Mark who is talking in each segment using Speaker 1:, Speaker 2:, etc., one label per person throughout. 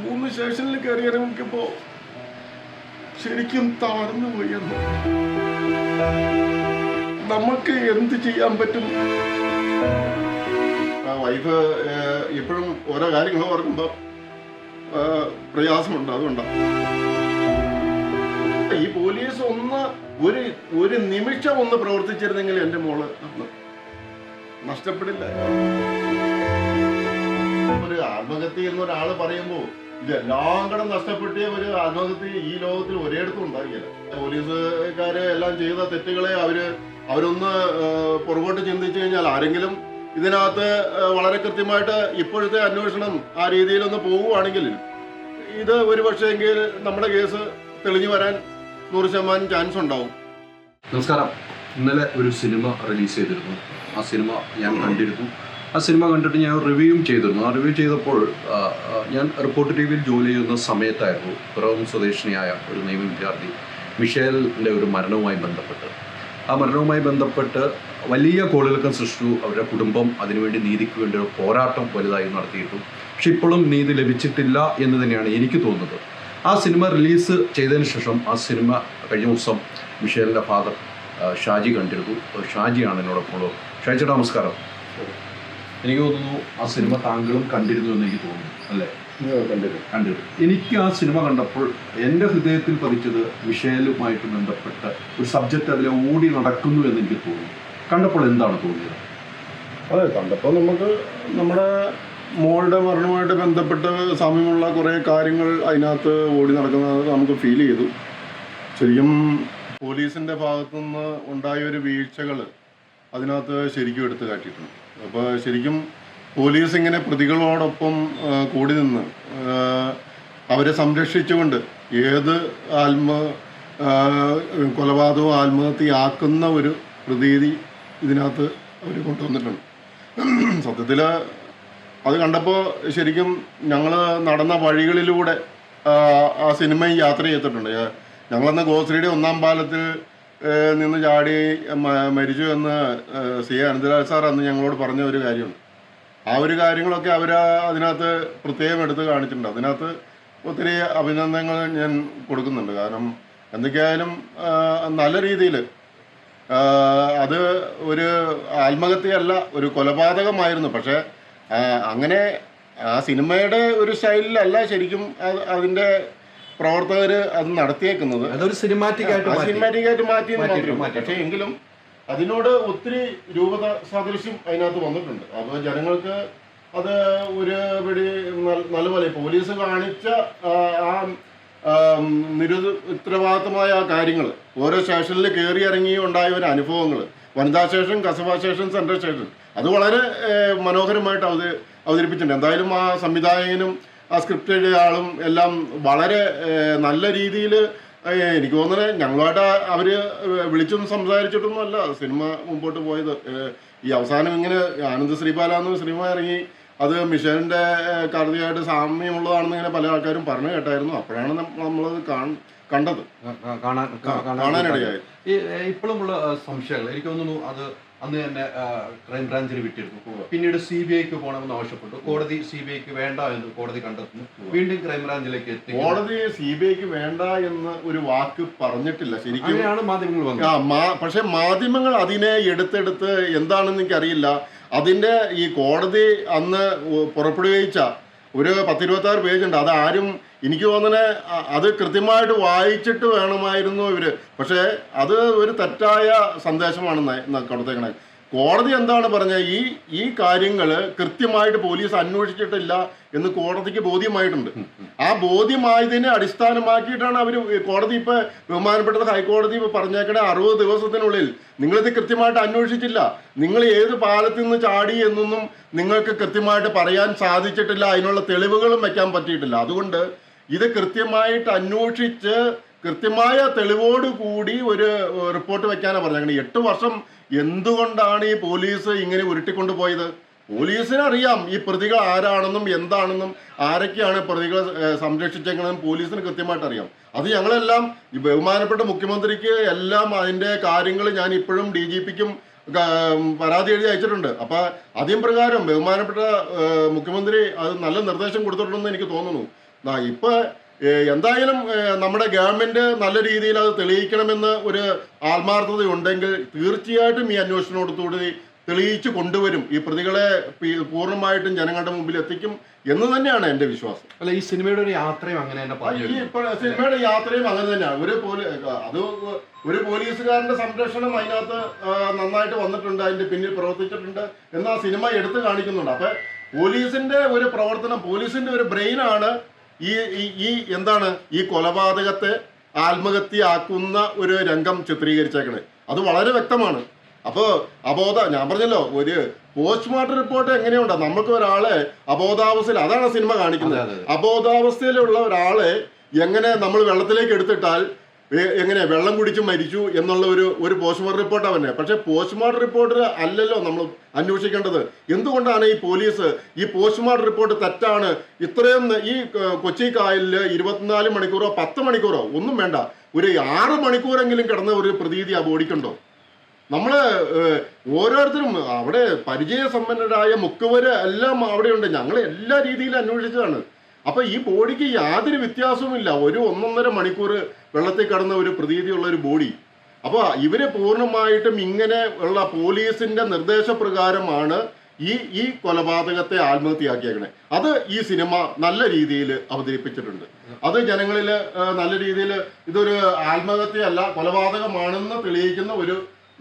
Speaker 1: മൂന്ന് സ്റ്റേഷനിൽ കയറി ഇറങ്ങിയപ്പോ ശരിക്കും താഴ്ന്നു പോയിരുന്നു. നമുക്ക് എന്ത് ചെയ്യാൻ പറ്റും? വൈഫ് ഇപ്പോഴും ഓരോ കാര്യങ്ങൾ ഓർക്കുമ്പോൾ പ്രയാസമുണ്ട്. അതുകൊണ്ടാണ് ഈ പോലീസ് ഒന്ന് ഒരു ഒരു നിമിഷം ഒന്ന് പ്രവർത്തിച്ചിരുന്നെങ്കിൽ എന്റെ മോൾ നഷ്ടപ്പെടില്ല ഒരു ആത്മഹത്യ എന്ന് ഒരാൾ പറയുമ്പോൾ ഇതെല്ലാം കൂടെ നഷ്ടപ്പെട്ട ഒരു ആത്മഹത്യ ഈ ലോകത്തിൽ ഒരിടത്തും ഉണ്ടാകില്ല പോലീസുകാര് എല്ലാം ചെയ്ത തെറ്റുകളെ അവർ അവരൊന്ന് പുറകോട്ട് ചിന്തിച്ചു കഴിഞ്ഞാൽ ആരെങ്കിലും ഇതിനകത്ത് വളരെ കൃത്യമായിട്ട് ഇപ്പോഴത്തെ അന്വേഷണം ആ രീതിയിലൊന്ന് പോവുകയാണെങ്കിൽ ഇത് ഒരു പക്ഷേങ്കിൽ നമ്മുടെ കേസ് തെളിഞ്ഞു വരാൻ നൂറ് ശതമാനം ചാൻസ് ഉണ്ടാവും.
Speaker 2: നമസ്കാരം. ഇന്നലെ ഒരു സിനിമ റിലീസ് ചെയ്തിരുന്നു. ആ സിനിമ ഞാൻ കണ്ടിരുന്നു. ആ സിനിമ കണ്ടിട്ട് ഞാൻ റിവ്യൂവും ചെയ്തിരുന്നു. ആ റിവ്യൂ ചെയ്തപ്പോൾ ഞാൻ റിപ്പോർട്ട് ടി വിയിൽ ജോലി ചെയ്യുന്ന സമയത്തായിരുന്നു പിറവം സ്വദേശിനിയായ ഒരു നിയമ വിദ്യാർത്ഥി മിഷേലിന്റെ ഒരു മരണവുമായി ബന്ധപ്പെട്ട്. ആ മരണവുമായി ബന്ധപ്പെട്ട് വലിയ കോളിളക്കം സൃഷ്ടിച്ചു. അവരുടെ കുടുംബം അതിനുവേണ്ടി നീതിക്ക് വേണ്ടി ഒരു പോരാട്ടം വലുതായി നടത്തിയിട്ടു. പക്ഷെ ഇപ്പോഴും നീതി ലഭിച്ചിട്ടില്ല എന്ന് തന്നെയാണ് എനിക്ക് തോന്നുന്നത്. ആ സിനിമ റിലീസ് ചെയ്തതിന് ശേഷം ആ സിനിമ കഴിഞ്ഞ ദിവസം മിഷേലിന്റെ ഫാദർ ഷാജി കണ്ടിരുന്നു. ഷാജിയാണ് എന്നോടൊപ്പം ഷാജിയുടെ ഷാജി നമസ്കാരം. എനിക്ക് തോന്നുന്നു ആ സിനിമ താങ്കളും കണ്ടിരുന്നു എന്ന് എനിക്ക് തോന്നുന്നു അല്ലേ? കണ്ടിരുന്നു. എനിക്ക് ആ സിനിമ കണ്ടപ്പോൾ എന്റെ ഹൃദയത്തിൽ പതിച്ചത് വിഷയലുമായിട്ട് ബന്ധപ്പെട്ട ഒരു സബ്ജക്റ്റ് അതിലെ ഓടി നടക്കുന്നു എന്ന് എനിക്ക് തോന്നുന്നു കണ്ടപ്പോൾ എന്താണ് തോന്നിയത്?
Speaker 1: അതെ കണ്ടപ്പോൾ നമുക്ക് നമ്മുടെ മോളുടെ മരണവുമായിട്ട് ബന്ധപ്പെട്ട സാമ്യമുള്ള കുറേ കാര്യങ്ങൾ അതിനകത്ത് ഓടി നടക്കുന്നത് നമുക്ക് ഫീൽ ചെയ്തു. ശരിക്കും പോലീസിന്റെ ഭാഗത്തുനിന്ന് ഉണ്ടായ ഒരു വീഴ്ചകൾ അതിനകത്ത് ശരിക്കും എടുത്തു കാട്ടിയിട്ടുണ്ട്. അപ്പോൾ ശരിക്കും പോലീസ് ഇങ്ങനെ പ്രതികളോടൊപ്പം കൂടി നിന്ന് അവരെ സംരക്ഷിച്ചുകൊണ്ട് ഏത് ആത്മ കൊലപാതകവും ആത്മഹത്യയാക്കുന്ന ഒരു പ്രതീതി ഇതിനകത്ത് അവർ കൊണ്ടുവന്നിട്ടുണ്ട്. സത്യത്തിൽ അത് കണ്ടപ്പോൾ ശരിക്കും ഞങ്ങൾ നടന്ന വഴികളിലൂടെ ആ, സിനിമയും യാത്ര ചെയ്തിട്ടുണ്ട്. ഞങ്ങളന്ന് ഗോശ്രീയുടെ ഒന്നാം പാലത്തിൽ നിന്ന് ചാടി മരിച്ചു എന്ന് സി എ അനന്തരാജ് സാർ അന്ന് ഞങ്ങളോട് പറഞ്ഞ ഒരു കാര്യമാണ് ആ ഒരു കാര്യങ്ങളൊക്കെ അവർ അതിനകത്ത് പ്രത്യേകം എടുത്ത് കാണിച്ചിട്ടുണ്ട്. അതിനകത്ത് ഒത്തിരി അഭിനന്ദനങ്ങൾ ഞാൻ കൊടുക്കുന്നുണ്ട്. കാരണം എന്തൊക്കെയായാലും നല്ല രീതിയിൽ അത് ഒരു ആത്മഹത്യയല്ല ഒരു കൊലപാതകമായിരുന്നു. പക്ഷേ അങ്ങനെ ആ സിനിമയുടെ ഒരു സ്റ്റൈലിലല്ല ശരിക്കും അത് അതിന്റെ പ്രവർത്തകർ അത് നടത്തിയേക്കുന്നത്
Speaker 2: അതൊരു സിനിമാറ്റിക് ആയിട്ട്
Speaker 1: സിനിമാറ്റിക് ആയിട്ട് മാറ്റി പക്ഷേ എങ്കിലും അതിനോട് ഒത്തിരി രൂപത സാദൃശ്യം അതിനകത്ത് വന്നിട്ടുണ്ട്. അപ്പോൾ ജനങ്ങൾക്ക് അത് ഒരു പിടി നല്ലപോലെ പോലീസ് കാണിച്ച ആ, നിരുത്തരവാദിത്തമായ നിരുത് ഉത്തരവാദിത്തമായ ആ കാര്യങ്ങൾ ഓരോ സ്റ്റേഷനിൽ കയറി ഇറങ്ങി ഉണ്ടായ ഒരു അനുഭവങ്ങൾ വനിതാ station Kasaba station central station അത് വളരെ മനോഹരമായിട്ട് അവത അവതരിപ്പിച്ചിട്ടുണ്ട്. എന്തായാലും ആ സംവിധായകനും ആ സ്ക്രിപ്റ്റ് എഴുതിയ ആളും എല്ലാം വളരെ നല്ല രീതിയിൽ എനിക്ക് തോന്നുന്നത് ഞങ്ങളുമായിട്ട് അവർ വിളിച്ചൊന്നും സംസാരിച്ചിട്ടൊന്നും അല്ല സിനിമ മുമ്പോട്ട് പോയത്. ഈ അവസാനം ഇങ്ങനെ ആനന്ദ് ശ്രീപാല എന്ന സിനിമ ഇറങ്ങി. അത് മിഷേലിന്റെ കവിതയായിട്ട് സാമ്യമുള്ളതാണെന്ന് ഇങ്ങനെ പല ആൾക്കാരും പറഞ്ഞു കേട്ടായിരുന്നു. അപ്പോഴാണ് നമ്മളത് കണ്ടത്.
Speaker 2: കാണാൻ
Speaker 1: കാണാനിടയായി.
Speaker 2: ഇപ്പോഴുമുള്ള സംശയങ്ങൾ. എനിക്ക് തോന്നുന്നു അത് അന്ന് തന്നെ ക്രൈംബ്രാഞ്ചിന് വിട്ടിരുന്നു. പിന്നീട് സി ബി ഐക്ക് പോകണമെന്ന് ആവശ്യപ്പെട്ടു. കോടതി സി ബി ഐക്ക് വേണ്ട എന്ന് കോടതി കണ്ടെത്തുന്നു. വീണ്ടും ക്രൈംബ്രാഞ്ചിലേക്ക് എത്തി.
Speaker 1: കോടതി സി ബി ഐക്ക് വേണ്ട എന്ന് ഒരു വാക്ക് പറഞ്ഞിട്ടില്ല ശരിക്കും.
Speaker 2: മാധ്യമങ്ങൾ
Speaker 1: പക്ഷെ മാധ്യമങ്ങൾ അതിനെ എടുത്തെടുത്ത് എന്താണെന്ന് എനിക്കറിയില്ല. അതിന്റെ ഈ കോടതി അന്ന് പുറപ്പെടുവിച്ച ഒരു പത്തിരുപത്തി ആറ് പേജ് ഉണ്ട് അത് ആരും എനിക്ക് തോന്നുന്നത് അത് കൃത്യമായിട്ട് വായിച്ചിട്ട് വേണമായിരുന്നു ഇവർ. പക്ഷേ അത് ഒരു തെറ്റായ സന്ദേശമാണ് കൊടുത്തേക്കണേ കോടതി എന്താണ് പറഞ്ഞത് ഈ ഈ കാര്യങ്ങൾ കൃത്യമായിട്ട് പോലീസ് അന്വേഷിച്ചിട്ടില്ല എന്ന് കോടതിക്ക് ബോധ്യമായിട്ടുണ്ട്. ആ ബോധ്യമായതിനെ അടിസ്ഥാനമാക്കിയിട്ടാണ് അവർ കോടതി ഇപ്പൊ ബഹുമാനപ്പെട്ടത് ഹൈക്കോടതി ഇപ്പൊ പറഞ്ഞേക്കണ അറുപത് ദിവസത്തിനുള്ളിൽ നിങ്ങളിത് കൃത്യമായിട്ട് അന്വേഷിച്ചില്ല. നിങ്ങൾ ഏത് പാലത്തിൽ നിന്ന് ചാടി എന്നൊന്നും നിങ്ങൾക്ക് കൃത്യമായിട്ട് പറയാൻ സാധിച്ചിട്ടില്ല. അതിനുള്ള തെളിവുകളും വയ്ക്കാൻ പറ്റിയിട്ടില്ല. അതുകൊണ്ട് ഇത് കൃത്യമായിട്ട് അന്വേഷിച്ച് കൃത്യമായ തെളിവോട് കൂടി ഒരു റിപ്പോർട്ട് വെക്കാനാണ് പറഞ്ഞേക്കണത് എട്ട് വർഷം എന്തുകൊണ്ടാണ് ഈ പോലീസ് ഇങ്ങനെ ഉരുട്ടിക്കൊണ്ടു പോയത് പോലീസിന് അറിയാം ഈ പ്രതികൾ ആരാണെന്നും എന്താണെന്നും ആരൊക്കെയാണ് പ്രതികളെ സംരക്ഷിച്ചെങ്കിലും പോലീസിന് കൃത്യമായിട്ട് അറിയാം അത് ഞങ്ങളെല്ലാം ബഹുമാനപ്പെട്ട മുഖ്യമന്ത്രിക്ക് എല്ലാം അതിന്റെ കാര്യങ്ങൾ ഞാൻ ഇപ്പോഴും ഡി ജി പിക്കും പരാതി എഴുതി അയച്ചിട്ടുണ്ട്. അപ്പം അതിൻ പ്രകാരം ബഹുമാനപ്പെട്ട മുഖ്യമന്ത്രി അത് നല്ല നിർദ്ദേശം കൊടുത്തിട്ടുണ്ടെന്ന് എനിക്ക് തോന്നുന്നു. ദാ ഇപ്പൊ എന്തായാലും നമ്മുടെ ഗവൺമെന്റ് നല്ല രീതിയിൽ അത് തെളിയിക്കണമെന്ന് ഒരു ആത്മാർത്ഥത ഉണ്ടെങ്കിൽ തീർച്ചയായിട്ടും ഈ അന്വേഷണത്തോടുകൂടി തെളിയിച്ചു കൊണ്ടുവരും. ഈ പ്രതികളെ പൂർണമായിട്ടും ജനങ്ങളുടെ മുമ്പിൽ എത്തിക്കും എന്ന് തന്നെയാണ് എന്റെ വിശ്വാസം.
Speaker 2: അല്ല ഈ സിനിമയുടെ ഒരു യാത്രയും അങ്ങനെ തന്നെ
Speaker 1: ഈ ഇപ്പോൾ സിനിമയുടെ യാത്രയും അങ്ങനെ തന്നെയാണ്. ഒരു പോലീ അത് ഒരു പോലീസുകാരന്റെ സംരക്ഷണം അതിനകത്ത് നന്നായിട്ട് വന്നിട്ടുണ്ട് അതിന്റെ പിന്നിൽ പ്രവർത്തിച്ചിട്ടുണ്ട് എന്ന് ആ സിനിമ എടുത്തു കാണിക്കുന്നുണ്ട്. അപ്പൊ പോലീസിന്റെ ഒരു പ്രവർത്തനം പോലീസിന്റെ ഒരു ബ്രെയിനാണ് ഈ ഈ- എന്താണ് ഈ കൊലപാതകത്തെ ആത്മഹത്യയാക്കുന്ന ഒരു രംഗം ചിത്രീകരിച്ചേക്കണേ. അത് വളരെ വ്യക്തമാണ്. അപ്പോൾ അബോധ ഞാൻ പറഞ്ഞല്ലോ ഒരു പോസ്റ്റ്മോർട്ടം റിപ്പോർട്ട് എങ്ങനെയുണ്ട്? നമുക്ക് ഒരാളെ അബോധാവസ്ഥയിൽ അതാണ് സിനിമ കാണിക്കുന്നത്. അബോധാവസ്ഥയിലുള്ള ഒരാളെ എങ്ങനെ നമ്മൾ വെള്ളത്തിലേക്ക് എടുത്തിട്ടാൽ എങ്ങനെ വെള്ളം കുടിച്ച് മരിച്ചു എന്നുള്ള ഒരു ഒരു പോസ്റ്റ്മോർട്ടം റിപ്പോർട്ട് അവനെ. പക്ഷേ പോസ്റ്റ്മോർട്ടം റിപ്പോർട്ട് അല്ലല്ലോ നമ്മൾ അന്വേഷിക്കേണ്ടത്. എന്തുകൊണ്ടാണ് ഈ പോലീസ് ഈ പോസ്റ്റ്മോർട്ടം റിപ്പോർട്ട് തെറ്റാണ്? ഇത്രയും ഈ കൊച്ചി കായലിൽ ഇരുപത്തിനാല് മണിക്കൂറോ പത്ത് മണിക്കൂറോ ഒന്നും വേണ്ട. ഒരു ആറ് മണിക്കൂറെങ്കിലും കിടന്ന ഒരു പ്രതീതി ആ ബോഡിക്കുണ്ടോ? നമ്മൾ ഏഹ്, ഓരോരുത്തരും അവിടെ പരിചയ സമ്പന്നരായ മുക്കുവര് എല്ലാം അവിടെയുണ്ട്. ഞങ്ങൾ എല്ലാ രീതിയിലും അന്വേഷിച്ചതാണ്. അപ്പൊ ഈ ബോഡിക്ക് യാതൊരു വ്യത്യാസവുമില്ല. ഒരു ഒന്നൊന്നര മണിക്കൂർ വെള്ളത്തിൽ കടന്ന ഒരു പ്രതീതിയുള്ള ഒരു ബോഡി. അപ്പോൾ ഇവർ പൂർണമായിട്ടും ഇങ്ങനെ ഉള്ള പോലീസിന്റെ നിർദ്ദേശപ്രകാരമാണ് ഈ ഈ കൊലപാതകത്തെ ആത്മഹത്യയാക്കിയേക്കണെ. അത് ഈ സിനിമ നല്ല രീതിയിൽ അവതരിപ്പിച്ചിട്ടുണ്ട്. അത് ജനങ്ങളിൽ നല്ല രീതിയിൽ ഇതൊരു ആത്മഹത്യയല്ല കൊലപാതകമാണെന്ന് തെളിയിക്കുന്ന ഒരു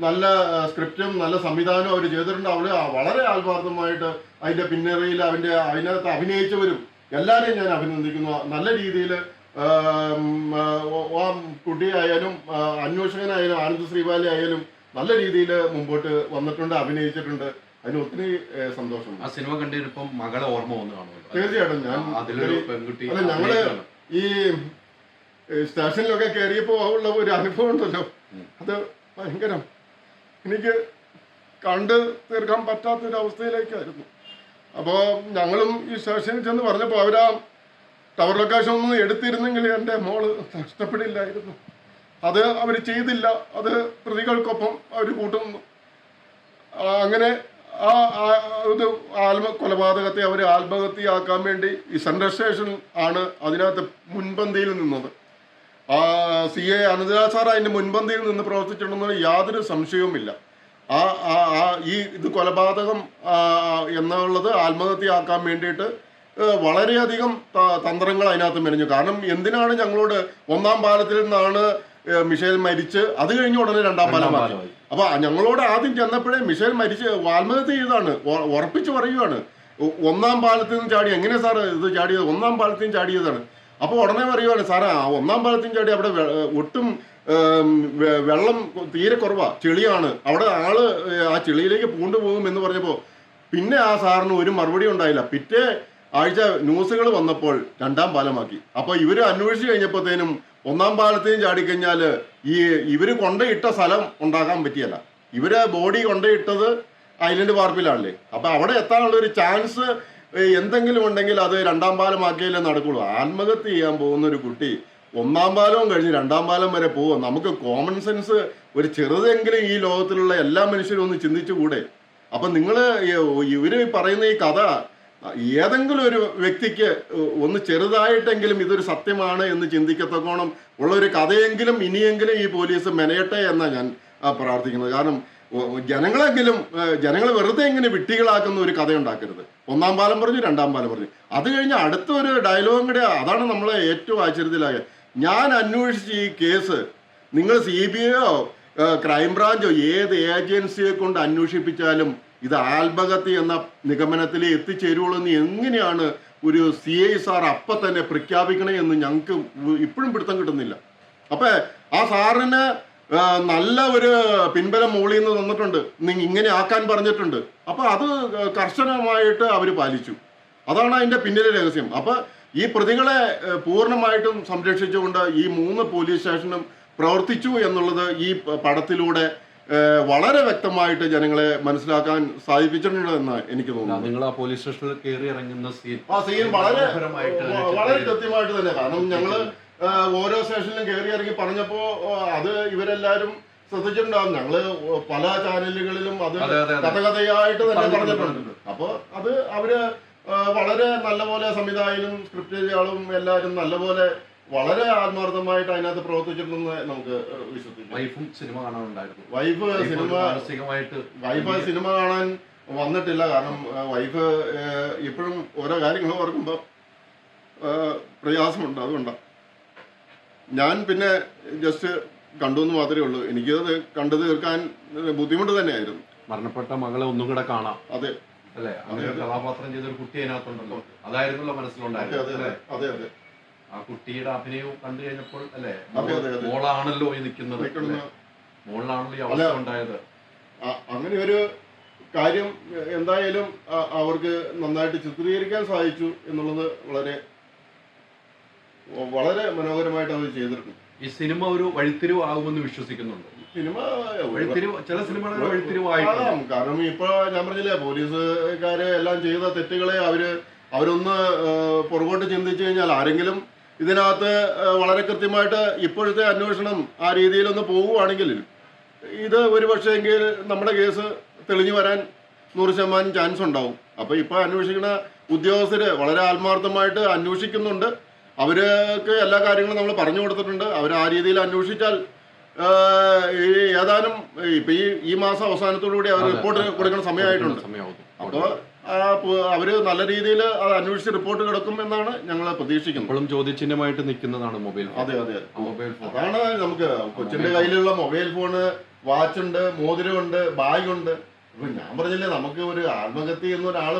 Speaker 1: നല്ല സ്ക്രിപ്റ്റും നല്ല സംവിധാനവും അവർ ചെയ്തിട്ടുണ്ട്. അവൾ വളരെ ആത്മാർത്ഥമായിട്ട് അതിന്റെ പിന്നറിയിൽ അവന്റെ അതിനകത്ത് അഭിനയിച്ചവരും എല്ലാവരെയും ഞാൻ അഭിനന്ദിക്കുന്നു. നല്ല രീതിയിൽ ആ കുട്ടിയായാലും അന്വേഷകനായാലും ആനന്ദ് ശ്രീപാലി ആയാലും നല്ല രീതിയിൽ മുമ്പോട്ട് വന്നിട്ടുണ്ട് അഭിനയിച്ചിട്ടുണ്ട്. അതിന് ഒത്തിരി സന്തോഷം.
Speaker 2: ആ സിനിമ കണ്ടിപ്പം മകളെ ഓർമ്മ വന്നു കാണുമല്ലോ.
Speaker 1: തീർച്ചയായിട്ടും ഞാൻ
Speaker 2: അതിലൊരു പെൺകുട്ടി
Speaker 1: അല്ല
Speaker 2: ഞങ്ങൾ
Speaker 1: ഈ സ്റ്റേഷനിലൊക്കെ കയറിയപ്പോ ഉള്ള ഒരു അനുഭവം ഉണ്ടല്ലോ. അത് ഭയങ്കരം. എനിക്ക് കണ്ട് തീർക്കാൻ പറ്റാത്തൊരു അവസ്ഥയിലേക്കായിരുന്നു അപ്പോൾ ഞങ്ങളും ഈ സ്റ്റേഷനിൽ ചെന്ന് പറഞ്ഞപ്പോൾ അവരാ ടവർ ലൊക്കേഷൻ ഒന്നും എടുത്തിരുന്നെങ്കിൽ എന്റെ മോൾ നഷ്ടപ്പെടില്ലായിരുന്നു. അത് അവർ ചെയ്തില്ല. അത് പ്രതികൾക്കൊപ്പം അവർ കൂട്ടുന്നു. അങ്ങനെ ആ ഇത് ആത്മ കൊലപാതകത്തെ അവർ ആത്മഹത്യയാക്കാൻ വേണ്ടി ഈ സെൻട്രൽ സ്റ്റേഷൻ ആണ് അതിനകത്ത് മുൻപന്തിയിൽ നിന്നത്. ആ സി എ അനന്തരാജ് സാർ അതിന്റെ മുൻപന്തിയിൽ നിന്ന് പ്രവർത്തിച്ചിട്ടുണ്ടെന്ന് യാതൊരു സംശയവുമില്ല. ആ ആ ആ ഈ ഇത് കൊലപാതകം എന്നുള്ളത് ആത്മഹത്യയാക്കാൻ വേണ്ടിയിട്ട് വളരെയധികം തന്ത്രങ്ങൾ അതിനകത്ത് മെനഞ്ഞു. കാരണം എന്തിനാണ് ഞങ്ങളോട് ഒന്നാം പാലത്തിൽ നിന്നാണ് മിഷേൽ മരിച്ച് അത് കഴിഞ്ഞ ഉടനെ രണ്ടാം പാലം
Speaker 2: മാറി.
Speaker 1: അപ്പൊ ഞങ്ങളോട് ആദ്യം ചെന്നപ്പോഴേ മിഷേൽ മരിച്ച് ആത്മഹത്യ ചെയ്താണ് ഉറപ്പിച്ചു പറയുകയാണ് ഒന്നാം പാലത്തിൽ നിന്ന് ചാടി എങ്ങനെ സാറ് ഇത് ചാടിയത്? ഒന്നാം പാലത്തിൽ നിന്ന് ചാടിയതാണ്. അപ്പോൾ ഉടനെ പറയുവാണ് സാറേ ആ ഒന്നാം പാലത്തിൽ ചാടി അവിടെ ഒട്ടും വെള്ളം തീരെ കുറവാ. ചെളിയാണ്. അവിടെ ആൾ ആ ചെളിയിലേക്ക് പൂണ്ടുപോകും എന്ന് പറഞ്ഞപ്പോൾ പിന്നെ ആ സാറിന് ഒരു മറുപടി ഉണ്ടായില്ല. പിറ്റേ ആഴ്ച ന്യൂസുകൾ വന്നപ്പോൾ രണ്ടാം പാലമാക്കി. അപ്പോൾ ഇവർ അന്വേഷിച്ച് കഴിഞ്ഞപ്പോഴത്തേനും ഒന്നാം പാലത്തെയും ചാടിക്കഴിഞ്ഞാൽ ഈ ഇവർ കൊണ്ടയിട്ട സ്ഥലം ഉണ്ടാക്കാൻ പറ്റിയല്ല. ഇവർ ബോഡി കൊണ്ടയിട്ടത് ഐലൻഡ് പാർപ്പിലാണല്ലേ അപ്പൊ അവിടെ എത്താനുള്ള ഒരു ചാൻസ് എന്തെങ്കിലും ഉണ്ടെങ്കിൽ അത് രണ്ടാം പാലമാക്കിയാലേ നടക്കുള്ളൂ. ആത്മഹത്യ ചെയ്യാൻ പോകുന്ന ഒരു കുട്ടി ഒന്നാം പാലവും കഴിഞ്ഞ് രണ്ടാം പാലം വരെ പോവുക. നമുക്ക് കോമൺ സെൻസ് ഒരു ചെറുതെങ്കിലും ഈ ലോകത്തിലുള്ള എല്ലാ മനുഷ്യരും ഒന്ന് ചിന്തിച്ചു ചിന്തിച്ചുകൂടെ? അപ്പൊ നിങ്ങൾ ഇവർ പറയുന്ന ഈ കഥ ഏതെങ്കിലും ഒരു വ്യക്തിക്ക് ഒന്ന് ചെറുതായിട്ടെങ്കിലും ഇതൊരു സത്യമാണ് എന്ന് ചിന്തിക്കത്തക്കോണം ഉള്ള ഒരു കഥയെങ്കിലും ഇനിയെങ്കിലും ഈ പോലീസ് മെനയട്ടെ എന്നാണ് ഞാൻ പ്രാർത്ഥിക്കുന്നത്. കാരണം ജനങ്ങളെങ്കിലും ജനങ്ങൾ വെറുതെ ഇങ്ങനെ വിട്ടികളാക്കുന്ന ഒരു കഥ ഉണ്ടാക്കരുത് ഒന്നാം പാലം പറഞ്ഞു രണ്ടാം പാലം പറഞ്ഞു. അത് കഴിഞ്ഞ് അടുത്ത ഒരു ഡയലോഗും കൂടെ അതാണ് നമ്മളെ ഏറ്റവും ആശ്ചര്യത്തിലായ ഞാൻ അന്വേഷിച്ച ഈ കേസ്. നിങ്ങൾ സി ബി ഐയോ ക്രൈംബ്രാഞ്ചോ ഏത് ഏജൻസിയെ കൊണ്ട് അന്വേഷിപ്പിച്ചാലും ഇത് ആത്മഹത്യ എന്ന നിഗമനത്തിൽ എത്തിച്ചേരുള്ളൂ എന്ന് എങ്ങനെയാണ് ഒരു സി ഐ സാർ അപ്പം തന്നെ പ്രഖ്യാപിക്കണേ എന്ന് ഞങ്ങൾക്ക് ഇപ്പോഴും പിടുത്തം കിട്ടുന്നില്ല. അപ്പം ആ സാറിന് നല്ല ഒരു പിൻബലം മുകളിൽ നിന്ന് തന്നിട്ടുണ്ട്. നിങ്ങൾ ഇങ്ങനെ ആക്കാൻ പറഞ്ഞിട്ടുണ്ട്. അപ്പോൾ അത് കർശനമായിട്ട് അവർ പാലിച്ചു. അതാണ് അതിന്റെ പിന്നിലെ രഹസ്യം. അപ്പൊ ഈ പ്രതികളെ പൂർണമായിട്ടും സംരക്ഷിച്ചുകൊണ്ട് ഈ മൂന്ന് പോലീസ് സ്റ്റേഷനും പ്രവർത്തിച്ചു എന്നുള്ളത് ഈ പടത്തിലൂടെ വളരെ വ്യക്തമായിട്ട് ജനങ്ങളെ മനസ്സിലാക്കാൻ സാധിപ്പിച്ചിട്ടുണ്ട് എന്ന് എനിക്ക് തോന്നുന്നു.
Speaker 2: നിങ്ങൾ ആ പോലീസ് സ്റ്റേഷനിൽ കയറി ഇറങ്ങുന്ന സീൻ
Speaker 1: ആ സീൻ വളരെ വളരെ. കൃത്യമായിട്ട് തന്നെ. കാരണം ഞങ്ങൾ ഓരോ സ്റ്റേഷനിലും കയറി ഇറങ്ങി പറഞ്ഞപ്പോ അത് ഇവരെല്ലാരും ശ്രദ്ധിച്ചിട്ടുണ്ടാവും. ഞങ്ങൾ പല ചാനലുകളിലും അത്. കഥകഥയായിട്ട് തന്നെ
Speaker 2: പറഞ്ഞിട്ടുണ്ട്,
Speaker 1: അപ്പൊ അത് അവർ വളരെ നല്ലപോലെ സംവിധായകനും സ്ക്രിപ്റ്റ് ചെയ്തയാളും എല്ലാവരും നല്ലപോലെ വളരെ ആത്മാർത്ഥമായിട്ട് അതിനകത്ത് പ്രവർത്തിച്ചിട്ടുണ്ടെന്ന് നമുക്ക് വിശ്വസിക്കാം.
Speaker 2: വൈഫും സിനിമ കാണാനുണ്ടായിരുന്നു.
Speaker 1: വൈഫ് സിനിമ
Speaker 2: മാനസികമായിട്ട്
Speaker 1: വൈഫ് സിനിമ കാണാൻ വന്നിട്ടില്ല. കാരണം വൈഫ് ഇപ്പോഴും ഓരോ കാര്യങ്ങൾ ഓർക്കുമ്പോൾ പ്രയാസമുണ്ട്. അതുകൊണ്ടാണ് ഞാൻ പിന്നെ ജസ്റ്റ് കണ്ടു എന്ന് മാത്രമേ ഉള്ളൂ. എനിക്കത് കണ്ടു തീർക്കാൻ ബുദ്ധിമുട്ട് തന്നെയായിരുന്നു.
Speaker 2: മരണപ്പെട്ട മകളെ ഒന്നും കൂടെ കാണാം.
Speaker 1: അതെ.
Speaker 2: അല്ലെ? അങ്ങനെ കഥാപാത്രം ചെയ്ത ഒരു കുട്ടി അതിനകത്തുണ്ടല്ലോ. അതായിരുന്നല്ലോ മനസ്സിലുണ്ടായിരുന്നു
Speaker 1: അതെ അതെ
Speaker 2: ആ കുട്ടിയുടെ അഭിനയവും കണ്ടു കഴിഞ്ഞപ്പോൾ അല്ലെ. മോളാണല്ലോ ഈ നിൽക്കുന്നത്? മോളിലാണല്ലോ ഈ അവസ്ഥ ഉണ്ടായത്.
Speaker 1: അങ്ങനെ ഒരു കാര്യം എന്തായാലും അവർക്ക് നന്നായിട്ട് ചിത്രീകരിക്കാൻ സാധിച്ചു എന്നുള്ളത് വളരെ വളരെ മനോഹരമായിട്ട് അവർ ചെയ്തിട്ടുണ്ട്.
Speaker 2: ഈ സിനിമ ഒരു വഴിത്തിരിവ് ആകുമെന്ന് വിശ്വസിക്കുന്നുണ്ട്?
Speaker 1: സിനിമ
Speaker 2: ചില സിനിമകൾ.
Speaker 1: കാരണം ഇപ്പൊ ഞാൻ പറഞ്ഞില്ലേ പോലീസുകാര് എല്ലാം ചെയ്ത തെറ്റുകളെ അവർ അവരൊന്ന് പുറകോട്ട് ചിന്തിച്ചു കഴിഞ്ഞാൽ ആരെങ്കിലും ഇതിനകത്ത് വളരെ കൃത്യമായിട്ട് ഇപ്പോഴത്തെ അന്വേഷണം ആ രീതിയിലൊന്ന് പോവുകയാണെങ്കിൽ ഇത് ഒരു എങ്കിൽ നമ്മുടെ കേസ് തെളിഞ്ഞു വരാൻ നൂറ് ശതമാനം ചാൻസ് ഉണ്ടാവും. അപ്പൊ ഇപ്പൊ അന്വേഷിക്കുന്ന ഉദ്യോഗസ്ഥര് വളരെ ആത്മാർത്ഥമായിട്ട് അന്വേഷിക്കുന്നുണ്ട്. അവർക്ക് എല്ലാ കാര്യങ്ങളും നമ്മൾ പറഞ്ഞു കൊടുത്തിട്ടുണ്ട്. അവർ ആ രീതിയിൽ അന്വേഷിച്ചാൽ ഈ ഏതാനും ഇപ്പൊ ഈ ഈ മാസം അവസാനത്തോടുകൂടി അവർ റിപ്പോർട്ട് കൊടുക്കുന്ന സമയമായിട്ടുണ്ട്. അപ്പോൾ അവർ നല്ല രീതിയിൽ അത് അന്വേഷിച്ച് റിപ്പോർട്ട് കിടക്കും എന്നാണ് ഞങ്ങൾ പ്രതീക്ഷിക്കുന്നത്.
Speaker 2: ഇപ്പോഴും ചോദ്യചിഹ്നമായിട്ട് നിൽക്കുന്നതാണ് മൊബൈൽ
Speaker 1: അതെ അതെ.
Speaker 2: Mobile phone.
Speaker 1: അതാണ് നമുക്ക് കൊച്ചിന്റെ കയ്യിലുള്ള മൊബൈൽ ഫോണ് വാച്ചുണ്ട് മോതിരമുണ്ട് ബാഗുണ്ട് അപ്പൊ ഞാൻ പറഞ്ഞില്ലേ നമുക്ക് ഒരു ആത്മഹത്യ എന്ന് ഒരാൾ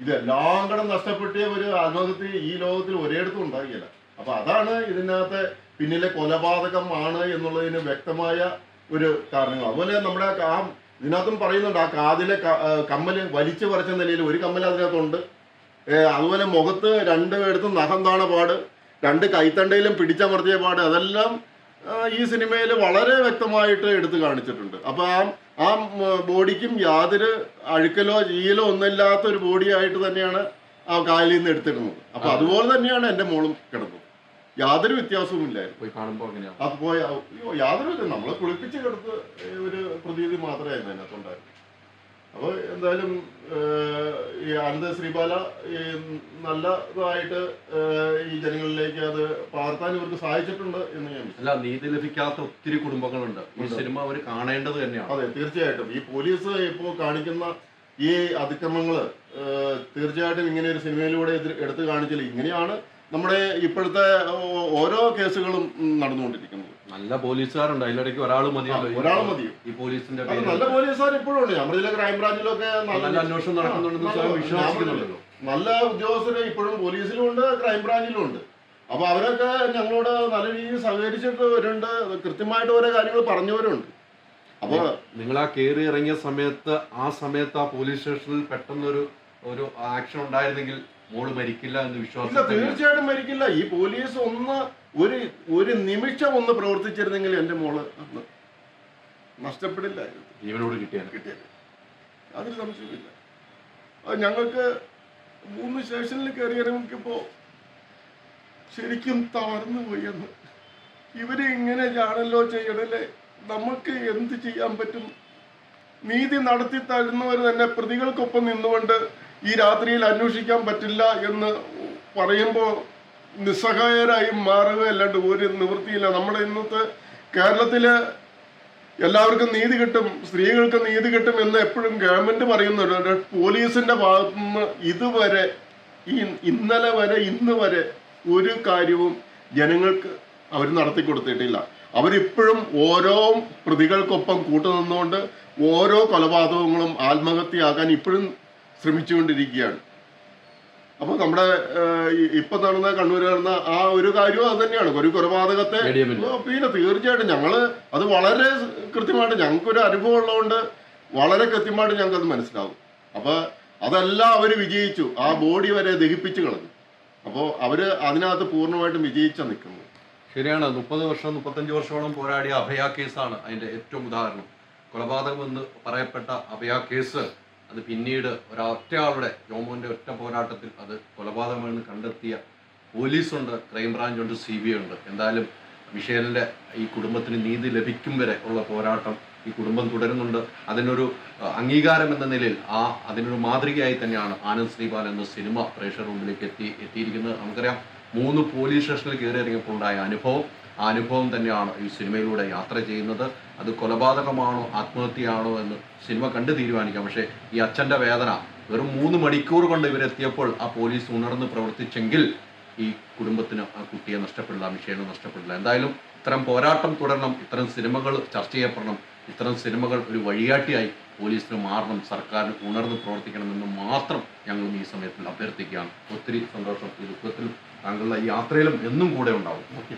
Speaker 1: ഇത് എല്ലാം കൂടെ നഷ്ടപ്പെട്ടിയ ഒരു ആത്മഹത്യ ഈ ലോകത്തിൽ ഒരിടത്തും ഉണ്ടാകില്ല അപ്പൊ അതാണ് ഇതിനകത്ത് പിന്നിലെ കൊലപാതകമാണ് എന്നുള്ളതിന് വ്യക്തമായ ഒരു കാരണങ്ങൾ. അതുപോലെ നമ്മുടെ ആ ഇതിനകത്തും പറയുന്നുണ്ട് ആ കാതിലെ കമ്മൽ വലിച്ചു പറിച്ച നിലയിൽ ഒരു കമ്മൽ അതിനകത്തുണ്ട്. അതുപോലെ മുഖത്ത് രണ്ട് എടുത്തും നഖം താണ പാട് രണ്ട് കൈത്തണ്ടയിലും പിടിച്ചമർത്തിയ പാട് അതെല്ലാം ഈ സിനിമയിൽ വളരെ വ്യക്തമായിട്ട് എടുത്തു കാണിച്ചിട്ടുണ്ട്. അപ്പൊ ആ ആ ബോഡിക്കും യാതൊരു അഴുക്കലോ ജീലോ ഒന്നുമില്ലാത്ത ഒരു ബോഡിയായിട്ട് തന്നെയാണ് ആ കാലിൽ നിന്ന് എടുത്തിരുന്നത്. അപ്പൊ അതുപോലെ തന്നെയാണ് എന്റെ മോളും കിടന്നത്. യാതൊരു വ്യത്യാസവും ഇല്ലായിരുന്നു
Speaker 2: പോയി കാണുമ്പോൾ അങ്ങനെയാണ്
Speaker 1: അയ്യോ, യാതൊരു വിധ നമ്മളെ കുളിപ്പിച്ച് കിടത്ത് ഒരു പ്രതീതി മാത്രമായിരുന്നു അതിനകത്തുണ്ടായിരുന്നു അപ്പോൾ എന്തായാലും ഈ അനന്ത ശ്രീബാല ഈ നല്ലതായിട്ട് ഈ ജനങ്ങളിലേക്ക് അത് പകർത്താൻ ഇവർക്ക് സാധിച്ചിട്ടുണ്ട് എന്ന് ഞാൻ
Speaker 2: അല്ല നീതി ലഭിക്കാത്ത ഒത്തിരി കുടുംബങ്ങളുണ്ട്. ഈ സിനിമ അവർ കാണേണ്ടത് തന്നെയാണ്.
Speaker 1: അതെ തീർച്ചയായിട്ടും. ഈ പോലീസ് ഇപ്പോൾ കാണിക്കുന്ന ഈ അതിക്രമങ്ങൾ തീർച്ചയായിട്ടും ഇങ്ങനെ ഒരു സിനിമയിലൂടെ എടുത്ത് എടുത്തു കാണിച്ചില്ല. ഇങ്ങനെയാണ് നമ്മുടെ ഇപ്പോഴത്തെ ഓരോ കേസുകളും നടന്നുകൊണ്ടിരിക്കുന്നത്.
Speaker 2: നല്ല പോലീസുകാരുണ്ട്. അതിലിടയ്ക്ക് ഒരാൾ മതിയല്ലോ.
Speaker 1: ഒരാൾ മതി
Speaker 2: ഈ പോലീസിന്റെ
Speaker 1: നല്ല പോലീസുകാർ ഇപ്പോഴും ഉണ്ട്. നമ്മുടെ ജില്ല ക്രൈംബ്രാഞ്ചിലൊക്കെ
Speaker 2: നല്ല അന്വേഷണം നടക്കുന്നുണ്ടെന്ന് വിശ്വസിക്കുന്നുണ്ടല്ലോ.
Speaker 1: നല്ല ഉദ്യോഗസ്ഥരെ ഇപ്പോഴും പോലീസിലും ഉണ്ട് ക്രൈംബ്രാഞ്ചിലും ഉണ്ട് അപ്പൊ അവരൊക്കെ ഞങ്ങളോട് നല്ല രീതിയിൽ സഹകരിച്ചിട്ട് വരുന്നുണ്ട്. കൃത്യമായിട്ട് ഓരോ കാര്യങ്ങൾ പറഞ്ഞവരുണ്ട്. അപ്പൊ
Speaker 2: നിങ്ങൾ ആ കയറി ഇറങ്ങിയ സമയത്ത് ആ സമയത്ത് ആ പോലീസ് സ്റ്റേഷനിൽ പെട്ടെന്നൊരു ഒരു ആക്ഷൻ ഉണ്ടായിരുന്നെങ്കിൽ മോൾ മരിക്കില്ല എന്ന് വിശ്വാസം.
Speaker 1: തീർച്ചയായിട്ടും മരിക്കില്ല. ഈ പോലീസ് ഒന്ന് ഒരു ഒരു നിമിഷം ഒന്ന് പ്രവർത്തിച്ചിരുന്നെങ്കിൽ എന്റെ മോൾ അന്ന് നഷ്ടപ്പെടില്ലായിരുന്നു
Speaker 2: ജീവനോട് കിട്ടിയാൽ
Speaker 1: കിട്ടിയത് അതിന് സംശയമില്ല അത് ഞങ്ങൾക്ക് മൂന്ന് സ്റ്റേഷനിൽ കയറി ഇറങ്ങിയപ്പോ ശരിക്കും തളർന്നു പോയി എന്ന് ഇവർ ഇങ്ങനെ ചാണല്ലോ ചെയ്യണല്ലേ നമുക്ക് എന്ത് ചെയ്യാൻ പറ്റും? നീതി നടത്തി തരുന്നവർ തന്നെ പ്രതികൾക്കൊപ്പം നിന്നുകൊണ്ട് ഈ രാത്രിയിൽ അന്വേഷിക്കാൻ പറ്റില്ല എന്ന് പറയുമ്പോൾ നിസ്സഹായരായി മാറുക അല്ലാണ്ട് ഒരു നിവൃത്തിയില്ല. നമ്മുടെ ഇന്നത്തെ കേരളത്തിൽ എല്ലാവർക്കും നീതി കിട്ടും സ്ത്രീകൾക്ക് നീതി കിട്ടും എന്ന് എപ്പോഴും ഗവൺമെന്റ് പറയുന്നുണ്ട്. പോലീസിന്റെ ഭാഗത്തു നിന്ന് ഇതുവരെ ഈ ഇന്നലെ വരെ ഇന്ന് വരെ ഒരു കാര്യവും ജനങ്ങൾക്ക് അവർ നടത്തി കൊടുത്തിട്ടില്ല. അവരിപ്പോഴും ഓരോ പ്രതികൾക്കൊപ്പം കൂട്ടുനിന്നുകൊണ്ട് ഓരോ കൊലപാതകങ്ങളും ആത്മഹത്യയാക്കാൻ ഇപ്പോഴും ശ്രമിച്ചുകൊണ്ടിരിക്കുകയാണ്. അപ്പോൾ നമ്മുടെ ഇപ്പൊ നടന്ന കണ്ണൂർ നടന്ന ആ ഒരു കാര്യവും അത് തന്നെയാണ്. ഒരു കൊലപാതകത്തെ പിന്നെ തീർച്ചയായിട്ടും ഞങ്ങൾ അത് വളരെ കൃത്യമായിട്ട് ഞങ്ങൾക്കൊരു അനുഭവം ഉള്ളതുകൊണ്ട് വളരെ കൃത്യമായിട്ട് ഞങ്ങൾക്ക് അത് മനസ്സിലാവും. അപ്പൊ അതെല്ലാം അവർ വിജയിച്ചു. ആ ബോഡി വരെ ദഹിപ്പിച്ചു കളഞ്ഞു. അപ്പോൾ അവർ അതിനകത്ത് പൂർണമായിട്ടും വിജയിച്ച നിൽക്കുന്നത്.
Speaker 2: ശരിയാണ്. മുപ്പത് വർഷം മുപ്പത്തഞ്ച് വർഷമോളം പോരാടിയ അഭയ കേസാണ് അതിന്റെ ഏറ്റവും ഉദാഹരണം. കൊലപാതകം എന്ന് പറയപ്പെട്ട അഭയ കേസ് അത് പിന്നീട് ഒരൊറ്റയാളുടെ ജോമോന്റെ ഒറ്റ പോരാട്ടത്തിൽ അത് കൊലപാതകമാണെന്ന് കണ്ടെത്തിയ പോലീസുണ്ട് ക്രൈംബ്രാഞ്ച് ഉണ്ട് സി ബി ഐ ഉണ്ട്. എന്തായാലും മിഷേലിന്റെ ഈ കുടുംബത്തിന് നീതി ലഭിക്കും വരെ ഉള്ള പോരാട്ടം ഈ കുടുംബം തുടരുന്നുണ്ട്. അതിനൊരു അംഗീകാരം എന്ന നിലയിൽ ആ അതിനൊരു മാതൃകയായി തന്നെയാണ് ആനന്ദ് ശ്രീപാൽ എന്ന സിനിമ പ്രേക്ഷകർ മുമ്പിലേക്ക് എത്തി എത്തിയിരിക്കുന്നത്. നമുക്കറിയാം മൂന്ന് പോലീസ് സ്റ്റേഷനിൽ കയറി ഇറങ്ങിയപ്പോൾ ഉണ്ടായ അനുഭവം. ആ അനുഭവം തന്നെയാണ് ഈ സിനിമയിലൂടെ യാത്ര ചെയ്യുന്നത്. അത് കൊലപാതകമാണോ ആത്മഹത്യയാണോ എന്ന് സിനിമ കണ്ട് തീരുമാനിക്കാം. പക്ഷേ ഈ അച്ഛന്റെ വേദന വെറും മൂന്ന് മണിക്കൂർ കൊണ്ട് ഇവരെത്തിയപ്പോൾ ആ പോലീസ് ഉണർന്ന് പ്രവർത്തിച്ചെങ്കിൽ ഈ കുടുംബത്തിന് ആ കുട്ടിയെ നഷ്ടപ്പെടില്ല വിഷയം നഷ്ടപ്പെടില്ല. എന്തായാലും ഇത്തരം പോരാട്ടം തുടരണം ഇത്തരം സിനിമകൾ ചർച്ച ചെയ്യപ്പെടണം ഇത്തരം സിനിമകൾ ഒരു വഴികാട്ടിയായി പോലീസിന് മാറണം സർക്കാരിന് ഉണർന്ന് പ്രവർത്തിക്കണമെന്ന് മാത്രം ഞങ്ങളും ഈ സമയത്തിൽ അഭ്യർത്ഥിക്കുകയാണ്. ഒത്തിരി സന്തോഷം. ഈ ദുഃഖത്തിലും താങ്കളുടെ യാത്രയിലും എന്നും കൂടെ ഉണ്ടാവും.
Speaker 3: ഓക്കെ.